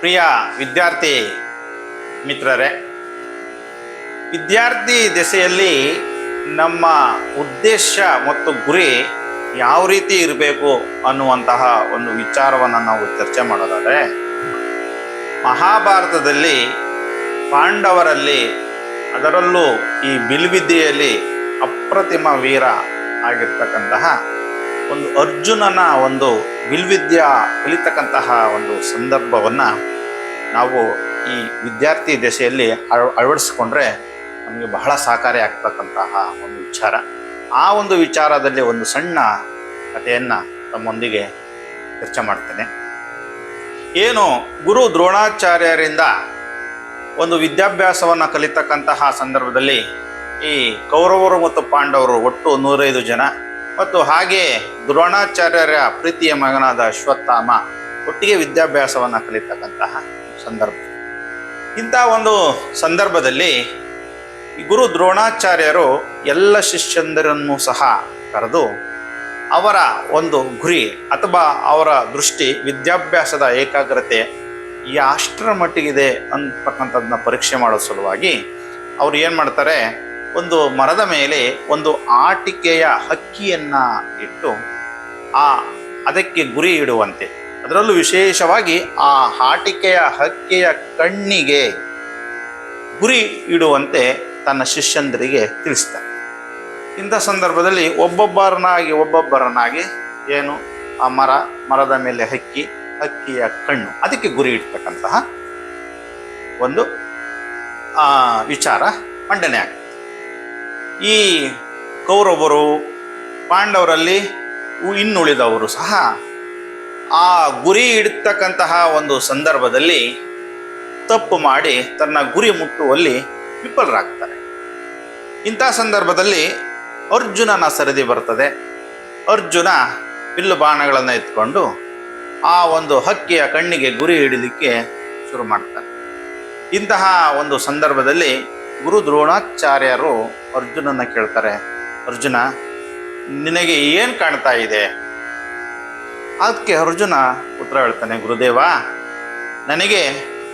ಪ್ರಿಯ ವಿದ್ಯಾರ್ಥಿ ಮಿತ್ರರೇ, ವಿದ್ಯಾರ್ಥಿ ದೆಸೆಯಲ್ಲಿ ನಮ್ಮ ಉದ್ದೇಶ ಮತ್ತು ಗುರಿ ಯಾವ ರೀತಿ ಇರಬೇಕು ಅನ್ನುವಂತಹ ಒಂದು ವಿಚಾರವನ್ನು ನಾವು ಚರ್ಚೆ ಮಾಡೋದಾದರೆ, ಮಹಾಭಾರತದಲ್ಲಿ ಪಾಂಡವರಲ್ಲಿ ಅದರಲ್ಲೂ ಈ ಬಿಲ್ವಿದ್ಯೆಯಲ್ಲಿ ಅಪ್ರತಿಮ ವೀರ ಆಗಿರ್ತಕ್ಕಂತಹ ಒಂದು ಅರ್ಜುನನ ಒಂದು ವಿಲ್ವಿದ್ಯಾ ಕಲಿತಕ್ಕಂತಹ ಒಂದು ಸಂದರ್ಭವನ್ನು ನಾವು ಈ ವಿದ್ಯಾರ್ಥಿ ದೆಸೆಯಲ್ಲಿ ಅಳ, ಅಳವಡಿಸ್ಕೊಂಡ್ರೆ ನಮಗೆ ಬಹಳ ಸಹಕಾರಿ ಆಗ್ತಕ್ಕಂತಹ ಒಂದು ವಿಚಾರ. ಆ ಒಂದು ವಿಚಾರದಲ್ಲಿ ಒಂದು ಸಣ್ಣ ಕಥೆಯನ್ನು ತಮ್ಮೊಂದಿಗೆ ಚರ್ಚೆ ಮಾಡ್ತೇನೆ. ಏನು ಗುರು ದ್ರೋಣಾಚಾರ್ಯರಿಂದ ಒಂದು ವಿದ್ಯಾಭ್ಯಾಸವನ್ನು ಕಲಿತಕ್ಕಂತಹ ಸಂದರ್ಭದಲ್ಲಿ ಈ ಕೌರವರು ಮತ್ತು ಪಾಂಡವರು ಒಟ್ಟು ನೂರೈದು ಜನ ಮತ್ತು ಹಾಗೆ ದ್ರೋಣಾಚಾರ್ಯರ ಪ್ರೀತಿಯ ಮಗನಾದ ಅಶ್ವತ್ಥಾಮ ಒಟ್ಟಿಗೆ ವಿದ್ಯಾಭ್ಯಾಸವನ್ನು ಕಲಿತಕ್ಕಂತಹ ಸಂದರ್ಭ. ಇಂಥ ಒಂದು ಸಂದರ್ಭದಲ್ಲಿ ಗುರು ದ್ರೋಣಾಚಾರ್ಯರು ಎಲ್ಲ ಶಿಷ್ಯಂದರನ್ನು ಸಹ ಕರೆದು ಅವರ ಒಂದು ಗುರಿ ಅಥವಾ ಅವರ ದೃಷ್ಟಿ, ವಿದ್ಯಾಭ್ಯಾಸದ ಏಕಾಗ್ರತೆ ಎಷ್ಟರ ಮಟ್ಟಿಗಿದೆ ಅಂತಕ್ಕಂಥದ್ದನ್ನ ಪರೀಕ್ಷೆ ಮಾಡೋ ಸಲುವಾಗಿ ಅವ್ರು ಏನು ಮಾಡ್ತಾರೆ ಒಂದು ಮರದ ಮೇಲೆ ಒಂದು ಆಟಿಕೆಯ ಹಕ್ಕಿಯನ್ನ ಇಟ್ಟು ಆ ಅದಕ್ಕೆ ಗುರಿ ಇಡುವಂತೆ. ಅದರಲ್ಲೂ ವಿಶೇಷವಾಗಿ ಆ ಆಟಿಕೆಯ ಹಕ್ಕಿಯ ಕಣ್ಣಿಗೆ ಗುರಿ ಇಡುವಂತೆ ತನ್ನ ಶಿಷ್ಯಂದರಿಗೆ ತಿಳಿಸ್ತಾರೆ. ಇಂಥ ಸಂದರ್ಭದಲ್ಲಿ ಒಬ್ಬೊಬ್ಬರನ್ನಾಗಿ ಒಬ್ಬೊಬ್ಬರನ್ನಾಗಿ ಏನು ಆ ಮರ, ಮರದ ಮೇಲೆ ಹಕ್ಕಿ, ಹಕ್ಕಿಯ ಕಣ್ಣು ಅದಕ್ಕೆ ಗುರಿ ಇಡ್ತಕ್ಕಂತಹ ಒಂದು ವಿಚಾರ ಮಂಡನೆ ಆಗ್ತದೆ. ಈ ಕೌರವರು ಪಾಂಡವರಲ್ಲಿ ಇನ್ನುಳಿದವರು ಸಹ ಆ ಗುರಿ ಇಡ್ತಕ್ಕಂತಹ ಒಂದು ಸಂದರ್ಭದಲ್ಲಿ ತಪ್ಪು ಮಾಡಿ ತನ್ನ ಗುರಿ ಮುಟ್ಟುವಲ್ಲಿ ವಿಫಲರಾಗ್ತಾರೆ. ಇಂಥ ಸಂದರ್ಭದಲ್ಲಿ ಅರ್ಜುನನ ಸರದಿ ಬರ್ತದೆ. ಅರ್ಜುನ ಬಿಲ್ಲು ಬಾಣಗಳನ್ನು ಎತ್ಕೊಂಡು ಆ ಒಂದು ಹಕ್ಕಿಯ ಕಣ್ಣಿಗೆ ಗುರಿ ಹಿಡಿಲಿಕ್ಕೆ ಶುರು ಮಾಡ್ತಾನೆ. ಇಂತಹ ಒಂದು ಸಂದರ್ಭದಲ್ಲಿ ಗುರು ದ್ರೋಣಾಚಾರ್ಯರು ಅರ್ಜುನನ ಕೇಳ್ತಾರೆ, ಅರ್ಜುನ, ನಿನಗೆ ಏನು ಕಾಣ್ತಾ ಇದೆ? ಅದಕ್ಕೆ ಅರ್ಜುನ ಉತ್ತರ ಹೇಳ್ತಾನೆ, ಗುರುದೇವ, ನನಗೆ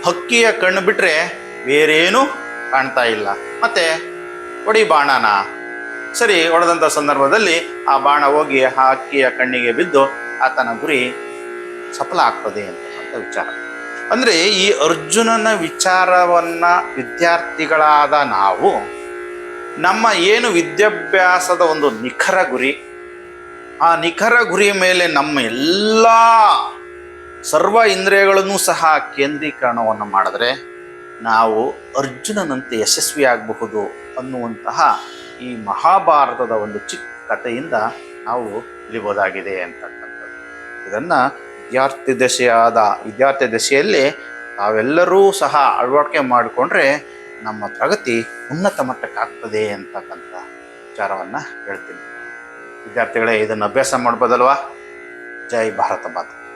ಹಕ್ಕಿಯ ಕಣ್ಣು ಬಿಟ್ಟರೆ ಬೇರೇನೂ ಕಾಣ್ತಾ ಇಲ್ಲ. ಮತ್ತೆ ಒಡಿ ಬಾಣನ. ಸರಿ ಹೊಡೆದಂಥ ಸಂದರ್ಭದಲ್ಲಿ ಆ ಬಾಣ ಹೋಗಿ ಆ ಹಕ್ಕಿಯ ಕಣ್ಣಿಗೆ ಬಿದ್ದು ಆತನ ಗುರಿ ಸಫಲ ಆಗ್ತದೆ ಅಂತ ವಿಚಾರ. ಅಂದರೆ ಈ ಅರ್ಜುನನ ವಿಚಾರವನ್ನ ವಿದ್ಯಾರ್ಥಿಗಳಾದ ನಾವು ನಮ್ಮ ಏನು ವಿದ್ಯಾಭ್ಯಾಸದ ಒಂದು ನಿಖರ ಗುರಿ, ಆ ನಿಖರ ಗುರಿಯ ಮೇಲೆ ನಮ್ಮ ಎಲ್ಲ ಸರ್ವ ಇಂದ್ರಿಯಗಳನ್ನು ಸಹ ಕೇಂದ್ರೀಕರಣವನ್ನು ಮಾಡಿದ್ರೆ ನಾವು ಅರ್ಜುನನಂತೆ ಯಶಸ್ವಿಯಾಗಬಹುದು ಅನ್ನುವಂತಹ ಈ ಮಹಾಭಾರತದ ಒಂದು ಚಿಕ್ಕ ಕಥೆಯಿಂದ ನಾವು ತಿಳಿಬೋದಾಗಿದೆ ಅಂತಕ್ಕಂಥದ್ದು. ಇದನ್ನು ವಿದ್ಯಾರ್ಥಿ ದಶೆಯಾದ, ವಿದ್ಯಾರ್ಥಿ ದಶೆಯಲ್ಲಿ ತಾವೆಲ್ಲರೂ ಸಹ ಅಳವಡಿಕೆ ಮಾಡಿಕೊಂಡ್ರೆ ನಮ್ಮ ಪ್ರಗತಿ ಉನ್ನತ ಮಟ್ಟಕ್ಕೆ ಆಗ್ತದೆ ಅಂತಕ್ಕಂಥ ವಿಚಾರವನ್ನು ಹೇಳ್ತೀನಿ. ವಿದ್ಯಾರ್ಥಿಗಳೇ, ಇದನ್ನು ಅಭ್ಯಾಸ ಮಾಡ್ಬೋದಲ್ವಾ? ಜೈ ಭಾರತ ಮಾತಾ.